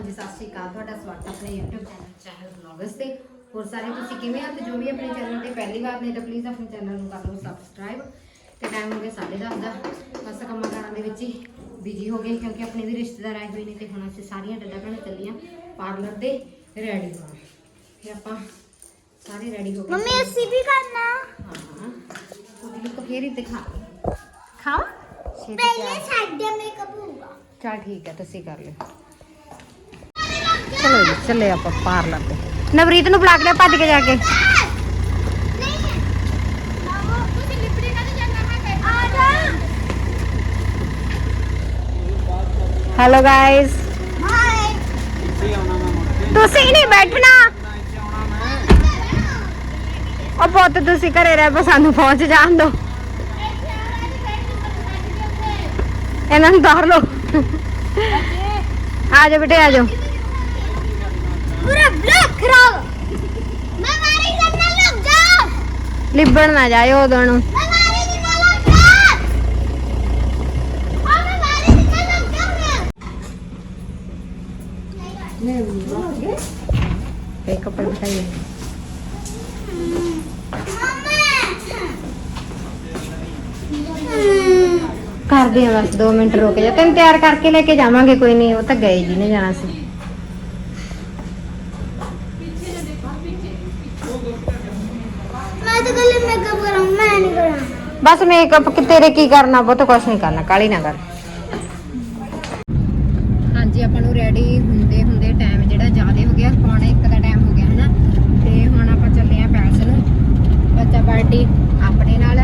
ਹਾਂਜੀ ਸਤਿ ਸ਼੍ਰੀ ਅਕਾਲ। ਤੁਹਾਡਾ ਸਵਾਗਤ ਹੈ ਆਪਣੇ YouTube ਚੈਨਲ ਚੈਨਲ ਵਲੌਗਸ ਤੇ। ਹੋਰ ਸਾਰੇ ਤੁਸੀਂ ਕਿਵੇਂ ਹੋ? ਤੇ ਜੋ ਵੀ ਆਪਣੇ ਚੈਨਲ ਤੇ ਪਹਿਲੀ ਵਾਰ ਨੇ ਤਾਂ ਪਲੀਜ਼ ਆਪਣੇ ਚੈਨਲ ਨੂੰ ਕਰ ਲਓ ਸਬਸਕ੍ਰਾਈਬ ਤੇ ਟਾਈਮ ਹੋ ਗਿਆ 10:30 ਦਾ। ਬਸ ਕੰਮਾਂ ਕਾਰਾਂ ਦੇ ਵਿੱਚ ਹੀ ਬਿਜ਼ੀ ਹੋ ਗਏ ਕਿਉਂਕਿ ਆਪਣੇ ਵੀ ਰਿਸ਼ਤੇਦਾਰ ਆਏ ਹੋਏ ਨੇ ਤੇ ਹੁਣ ਅਸੀਂ ਸਾਰੀਆਂ ਡੱਡਾ ਭੈਣਾਂ ਚੱਲੀਆਂ ਪਾਰਲਰ ਦੇ ਰੈਡੀ ਹੋਣ। ਤੇ ਆਪਾਂ ਸਾਰੇ ਰੈਡੀ ਹੋ ਗਏ। ਮੰਮੀ ਅਸੀਂ ਵੀ ਕਰਨਾ। ਹਾਂ ਉਹਦੀ ਲੁੱਕ ਫੇਰ ਹੀ ਦਿਖਾ ਖਾਓ। ਪਹਿਲੇ ਸਾਡੇ ਮੇਕਅਪ ਹੋਊਗਾ। ਚਲ ਠੀਕ ਹੈ ਤੁਸੀਂ ਕਰ ਲਿਓ। ਚੱਲੇ ਆਪਾਂ ਪਾਰਲਰ ਤੇ। ਨਵਰੀਤ ਨੂੰ ਬੁਲਾ ਕੇ ਭੱਜ ਕੇ ਜਾ ਕੇ। ਤੁਸੀਂ ਹੈਲੋ ਗਾਇਸ ਤੁਸੀਂ ਨਹੀਂ ਬੈਠਣਾ। ਉਹ ਪੁੱਤ, ਤੁਸੀਂ ਘਰੇ ਰਹਿ, ਬਸ ਸਾਨੂੰ ਪਹੁੰਚ ਜਾਣ ਦਿਓ ਇਹਨਾਂ ਨੂੰ ਧਾਰ ਲਓ। ਆ ਜਾਓ ਬੇਟੇ, ਆ ਜਾਓ। ਪੂਰਾ ਬਲੌਕ ਖਰਾਬ ਮੈਂ ਮਾਰੀ ਕਰਨਾ ਲੱਗ ਜਾ ਲਿਬੜ ਨਾ ਜਾਇਓ ਉਦੋਂ ਨੂੰ ਮੈਂ ਮਾਰੀ ਕਰਨਾ ਲੱਗ ਜਾ ਆ ਮੈਂ ਮਾਰੀ ਕਰਨਾ ਲੱਗ ਜਾ ਤੇ ਕੱਪੜੇ ਬਿਠਾਈਏ ਕਰਦੇ ਆ ਬਸ 2 ਮਿੰਟ ਰੁਕ ਜਾ ਤੈਨੂੰ ਤਿਆਰ ਕਰਕੇ ਲੈ ਕੇ ਜਾਵਾਂਗੇ ਕੋਈ ਨਹੀਂ ਉਹ ਤਾਂ ਗਏ ਜੀ ਨੇ ਜਾਣਾ ਸੀ ਮੈਂ ਤਾਂ ਕੱਲੇ ਮੇਕਅਪ ਕਰਾਂ ਮੈਂ ਨਹੀਂ ਬਸ ਮੇਕਅਪ ਕਿ ਤੇਰੇ ਕੀ ਕਰਨਾ ਬਹੁਤ ਕੁਛ ਨਹੀਂ ਕਰਨਾ ਕਾਲੀ ਨਾ ਕਰ। ਹਾਂਜੀ ਆਪਾਂ ਨੂੰ ਰੈਡੀ ਹੁੰਦੇ ਹੁੰਦੇ ਟਾਈਮ ਜਿਹੜਾ ਜ਼ਿਆਦਾ ਹੋ ਗਿਆ ਪੌਣੇ 1 ਦਾ ਟਾਈਮ ਹੋ ਗਿਆ ਹਨਾ। ਤੇ ਹੁਣ ਆਪਾਂ ਚੱਲੇ ਆ ਪੈਲਸ ਨੂੰ। ਬੱਚਾ ਪਾਰਟੀ ਆਪਣੇ ਨਾਲ।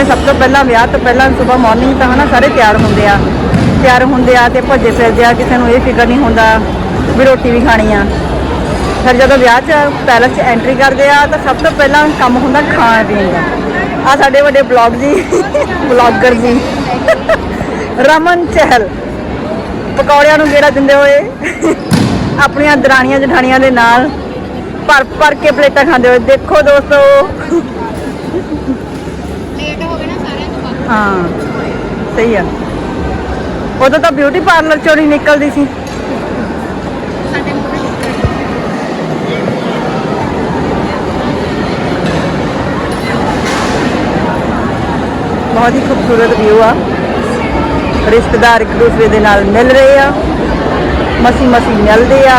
ਕਹਿੰਦੇ ਸਭ ਤੋਂ ਪਹਿਲਾਂ ਵਿਆਹ ਤੋਂ ਪਹਿਲਾਂ ਸਵੇਰ ਮਾਰਨਿੰਗ ਤਾਂ ਹਨਾ ਸਾਰੇ ਤਿਆਰ ਹੁੰਦੇ ਆ। ਤਿਆਰ ਹੁੰਦੇ ਆ ਤੇ ਭੱਜੇ ਫਿਰਦੇ ਆ, ਕਿਸੇ ਨੂੰ ਇਹ ਫਿਕਰ ਨਹੀਂ ਹੁੰਦਾ ਵੀ ਰੋਟੀ ਵੀ ਖਾਣੀ ਆ। ਫਿਰ ਜਦੋਂ ਵਿਆਹ 'ਚ ਪੈਲਸ 'ਚ ਐਂਟਰੀ ਕਰਦੇ ਆ ਤਾਂ ਸਭ ਤੋਂ ਪਹਿਲਾਂ ਕੰਮ ਹੁੰਦਾ ਖਾਣ ਪੀਣ ਦਾ। ਆ ਸਾਡੇ ਵੱਡੇ ਬਲੌਗ ਜੀ ਬਲੌਗਰ ਜੀ, ਰਮਨ ਚਹਿਲ। ਪਕੌੜਿਆਂ ਨੂੰ ਗੇੜਾ ਦਿੰਦੇ ਹੋਏ ਆਪਣੀਆਂ ਦਰਾਣੀਆਂ ਜਠਾਣੀਆਂ ਦੇ ਨਾਲ ਭਰ ਭਰ ਕੇ ਪਲੇਟਾਂ ਖਾਂਦੇ ਹੋਏ। ਦੇਖੋ ਦੋਸਤੋ ਹੋ ਸਹੀ ਆ। ਉਦੋਂ ਤਾਂ ਬਿਊਟੀ ਪਾਰਲਰ ਚੋਂ ਨਹੀਂ ਨਿਕਲਦੀ ਸੀ। ਬਹੁਤ ਹੀ ਖੂਬਸੂਰਤ ਵਿਊ ਆ। ਰਿਸ਼ਤੇਦਾਰ ਇੱਕ ਦੂਸਰੇ ਦੇ ਨਾਲ ਮਿਲ ਰਹੇ ਆ। ਮਸੀ ਮਸੀ ਮਿਲਦੇ ਆ।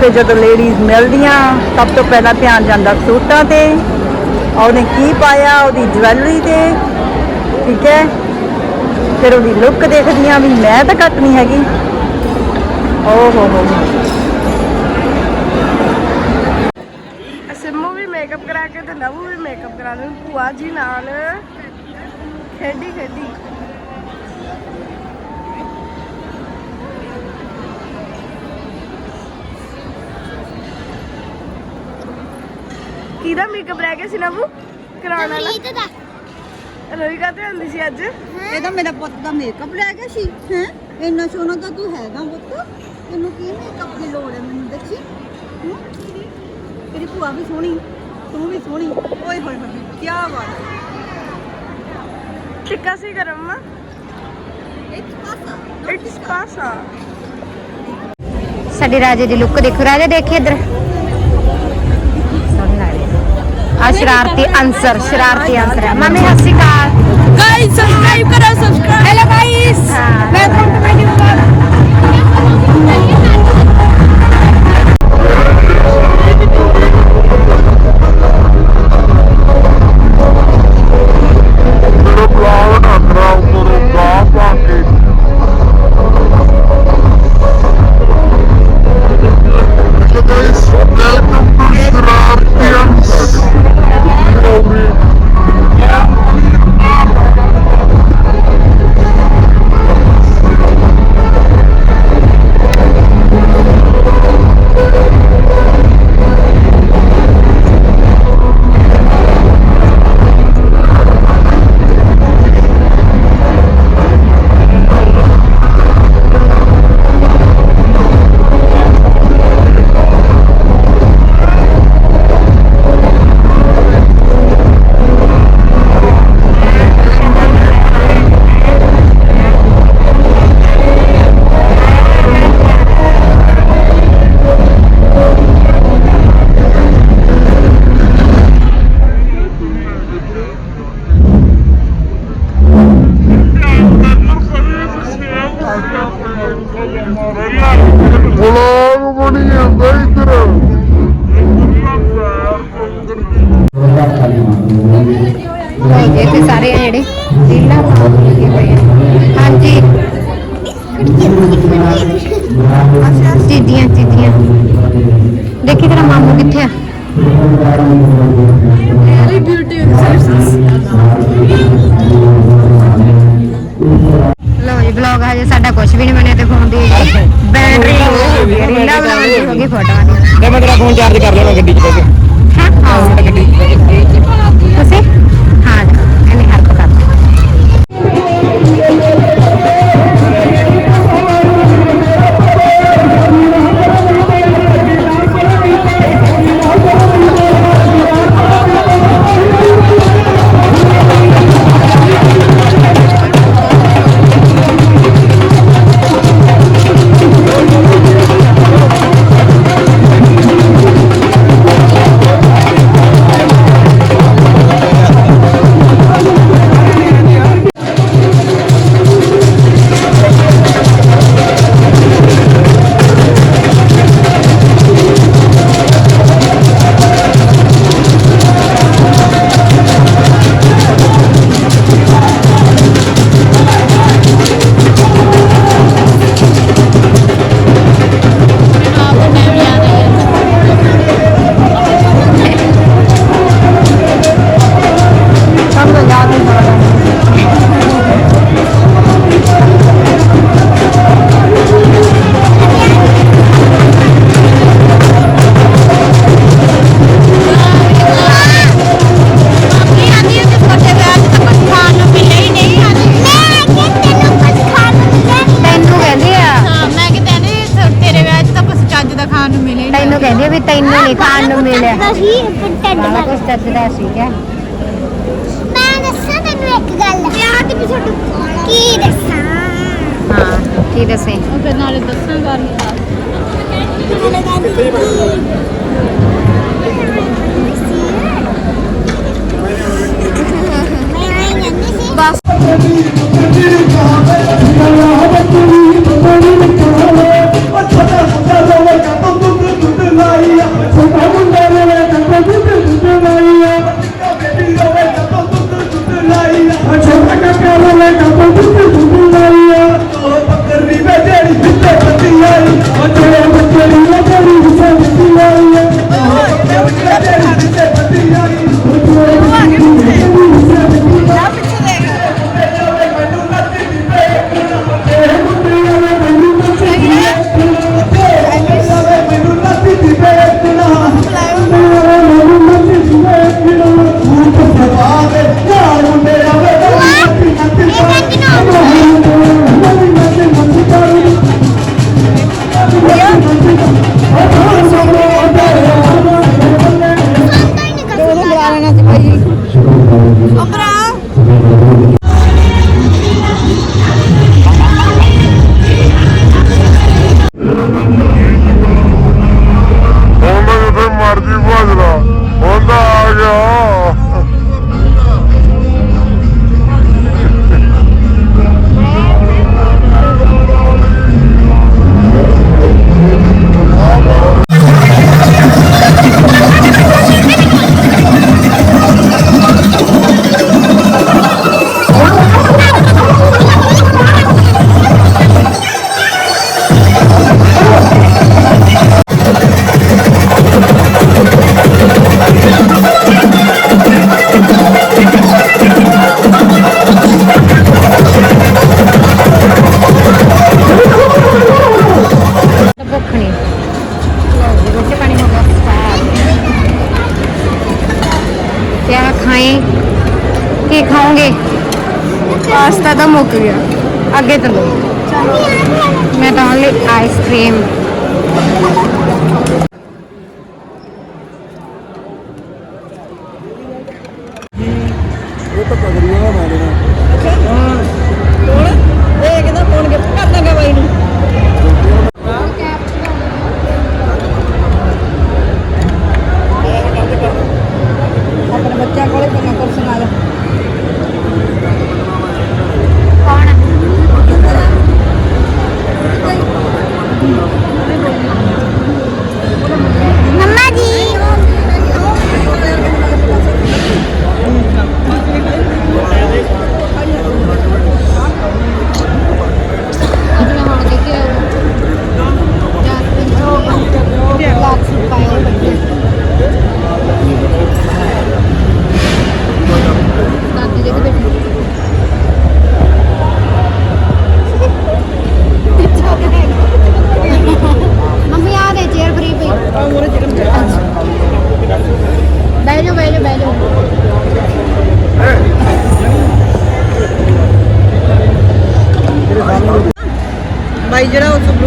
ਫਿਰ ਜਦੋਂ ਲੇਡੀਜ਼ ਮਿਲਦੀਆਂ ਸਭ ਤੋਂ ਪਹਿਲਾਂ ਧਿਆਨ ਜਾਂਦਾ ਸੂਟਾਂ ਤੇ। ਉਹਨੇ ਕੀ ਪਾਇਆ ਉਹਦੀ ਜਵੈਲਰੀ ਤੇ। ਠੀਕ ਹੈ? ਫਿਰ ਉਹਦੀ ਲੁੱਕ ਦੇਖਦੀਆਂ ਵੀ ਮੈਂ ਤਾਂ ਘੱਟ ਨਹੀਂ ਹੈਗੀ। ਓ ਹੋ ਹੋ ਹੋ। ਸਿੰਮੂ ਵੀ ਮੇਕਅਪ ਕਰਾ ਕੇ ਤੇ ਨਵੂ ਵੀ ਮੇਕਅਪ ਕਰਾ ਲੈ ਭੂਆ ਜੀ ਨਾਲ ਖੇਡੀ ਖੇਡੀ। ਕਿਹਦਾ ਮੇਕਅਪ ਰਹਿ ਗਿਆ ਸੀ ਨਵੂ? ਕਰਾਉਣ ਵਾਲਾ? ਰੋਈ ਕਾਤੇ ਹੁੰਦੀ ਸੀ ਅੱਜ? ਇਹ ਤਾਂ ਮੇਰਾ ਪੁੱਤ ਦਾ ਮੇਕਅਪ ਲੈ ਗਿਆ ਸੀ। ਹੈ? ਇੰਨਾ ਸੋਹਣਾ ਤਾਂ ਤੂੰ ਹੈਗਾ ਪੁੱਤ। ਤੈਨੂੰ ਕੀ ਮੇਕਅਪ ਦੀ ਲੋੜ ਹੈ ਮੈਨੂੰ ਦੱਸੀ? ਹੂੰ? ਤੇਰੀ ਭੂਆ ਵੀ ਸੋਹਣੀ ਤੂੰ ਵੀ ਸੋਹਣੀ। ਓਏ ਹੋਏ ਹੋਏ ਕੀ ਬਾਤ ਹੈ। ਟਿੱਕਾ ਸੀ ਗਰਮ ਮਾ? ਇੱਕ ਪਾਸਾ ਇਟਸ ਪਾਸਾ ਸਾਡੇ ਰਾਜੇ ਦੀ ਲੁੱਕ ਦੇਖੋ ਰਾਜਾ ਦੇਖੀ ਇੱਧਰ। ਆ ਸ਼ਰਾਰਤੀ ਅਨਸਰ ਸ਼ਰਾਰਤੀ ਅਨਸਰ। ਮਾਮੀ ਸਤਿ ਸ਼੍ਰੀ ਅਕਾਲ। ਗਾਇਸ ਸਬਸਕ੍ਰਾਈਬ ਕਰੋ। ਚੀਦੀਆਂ ਚੀਦੀਆਂ ਦੇਖੀ ਤੇਰਾ ਮਾਮੂ ਕਿੱਥੇ ਆ? ਵੈਰੀ ਬਿਊਟੀ ਐਕਸਰਸਾਈਜ਼ ਲੋ ਜੀ ਵਲੌਗ ਹਜੇ ਸਾਡਾ ਕੁਝ ਵੀ ਨਹੀਂ ਬਣਿਆ ਤੇ ਫੋਨ ਦੀ ਬੈਟਰੀ ਹੋ ਗਈ ਰੀਲਾਂ ਬਣਾਉਣ ਹੋ ਗਈ ਫੋਟੋਆਂ ਦੀ ਤੇ ਮੈਂ ਤੇਰਾ ਫੋਨ ਚਾਰਜ ਕਰ ਲਿਆ ਮੈਂ ਗੱਡੀ 'ਚ ਬਹਿ ਕੇ। ਹਾਂ ਆਓ ਗੱਡੀ 'ਚ ਤੁਸੀਂ? ਹਾਂ ਇਹਨੇ ਹੈਲਪ ਕਰ ਕੀ ਦੱਸੇ ਫਿਰ ਨਾਲੇ ਦੱਸਾਂਗਾ ਬਸ। ਪਾਸਤਾ ਤਾਂ ਮੁੱਕ ਗਿਆ। ਅੱਗੇ ਚਲੋ। ਮੈਂ ਤਾਂ ਓਨਲੀ ਆਈਸਕ੍ਰੀਮ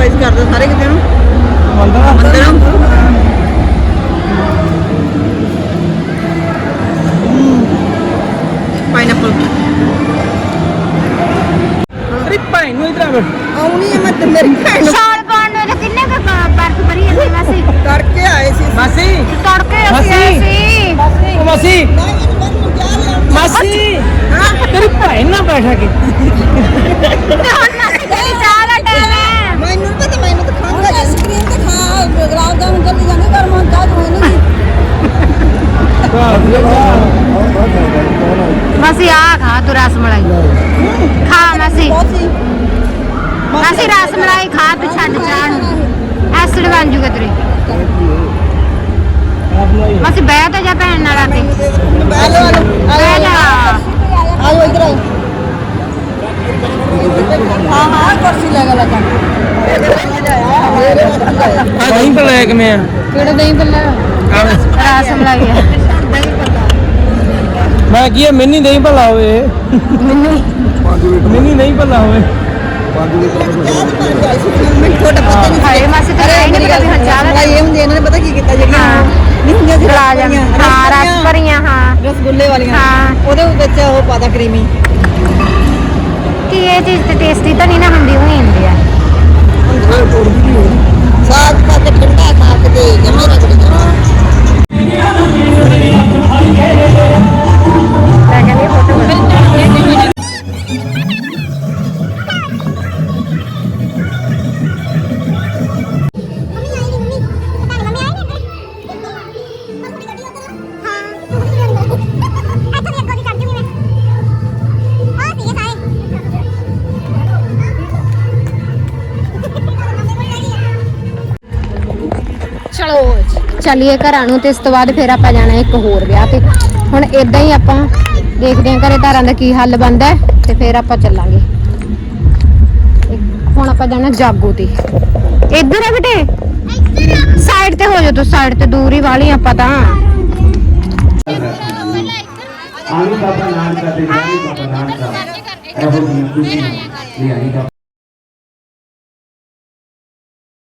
ਸੁਪਰਵਾਈਜ਼ ਕਰਦਾ ਸਾਰੇ ਕਿਤੇ ਨੂੰ? ਅੰਦਰ। ਪਾਈਨਐਪਲ ਅਰੇ ਭਾਈ ਨੂੰ ਇਧਰ ਆਉਣੀ ਹੈ ਮੈਂ ਤੇ ਮੇਰੀ ਭੈਣ ਨੂੰ। ਸਾਲ ਪਾਉਣ ਨੂੰ ਕਿੰਨੇ ਕੁ ਬਰਫ਼ ਭਰੀ ਜਾਂਦੀ ਵੈਸੇ ਕਰਕੇ ਆਏ ਸੀ। ਮਾਸੀ। ਤੜਕੇ ਅਸੀਂ ਆਏ ਸੀ। ਉਹ ਮਾਸੀ। ਮਾਸੀ। ਤੇਰੀ ਭੈਣ ਨਾਲ ਬੈਠਾ ਕੇ। ਤੇ ਹੁਣ ਕਿਵੇਂ ਆ? ਕਿਹੜਾ ਦਹੀਂ ਭੱਲਾ? ਰਸ ਮਲਾਈ ਆ ਮੈਂ ਕੀ ਆ ਮੈਨੀ ਨਹੀਂ ਭਲਾ ਹੋਵੇ। ਮੈਨੀ ਨਹੀਂ ਭਲਾ ਹੋਵੇ। ਮਿੱਠੋ ਡੱਬਾ ਤੇ ਹਾਏ ਮਾਸੀ ਤੇ ਅਰੇ ਨਹੀਂ ਪਤਾ ਵੀ ਹਾਂ ਚਾਹ ਇਹ ਹੁੰਦੀ ਇਹਨਾਂ ਨੇ ਪਤਾ ਕੀ ਕੀਤਾ ਜਿਹੜੀਆਂ। ਨਹੀਂ ਹੁੰਦੀਆਂ ਸੀ ਲਾ ਜਾ ਹਾਂ ਰਸ ਭਰੀਆਂ ਹਾਂ। ਰਸਗੁੱਲੇ ਵਾਲੀਆਂ। ਹਾਂ। ਉਹਦੇ ਵਿੱਚ ਉਹ ਪਾਦਾ ਕਰੀਮੀ। ਬਾਕੀ ਇਹ ਚੀਜ਼ ਤੇ ਟੇਸਟੀ ਤਾਂ ਨਹੀਂ ਨਾ ਹੁੰਦੀ ਉਹ ਹੁੰਦੀ ਆ। ਚਲੋ ਚੱਲੀਏ ਘਰਾਂ ਨੂੰ ਤੇ ਇਸ ਤੋਂ ਬਾਅਦ ਫਿਰ ਆਪਾਂ ਜਾਣਾ ਇੱਕ ਹੋਰ ਵਿਆਹ ਤੇ। ਹੁਣ ਇਦਾਂ ਹੀ ਆਪਾਂ ਦੇਖਦੇ ਹਾਂ ਘਰੇ ਧਾਰਾਂ ਦਾ ਕੀ ਹੱਲ ਬਣਦਾ ਤੇ ਫਿਰ ਆਪਾਂ ਚੱਲਾਂਗੇ। ਹੁਣ ਆਪਾਂ ਜਾਣਾ ਜਾਗੋ ਤੇ। ਇੱਧਰ ਆ ਬੇਟੇ। ਸਾਈਡ ਤੇ ਹੋ ਜਾ ਤੂੰ, ਸਾਈਡ ਤੇ ਦੂਰ ਹੀ ਵਾਲੀ ਆਪਾਂ ਤਾਂ। ਆਲੂ ਬਾਬਾ ਨਾਨਕਾ ਤੇ ਜਾਨੀ ਬਾਬਾ ਨਾਨਕਾ। ਇਹੋ ਜਿਹੀਆਂ ਖੁਸ਼ੀਆਂ ਲਿਆਈ ਬਾਬਾ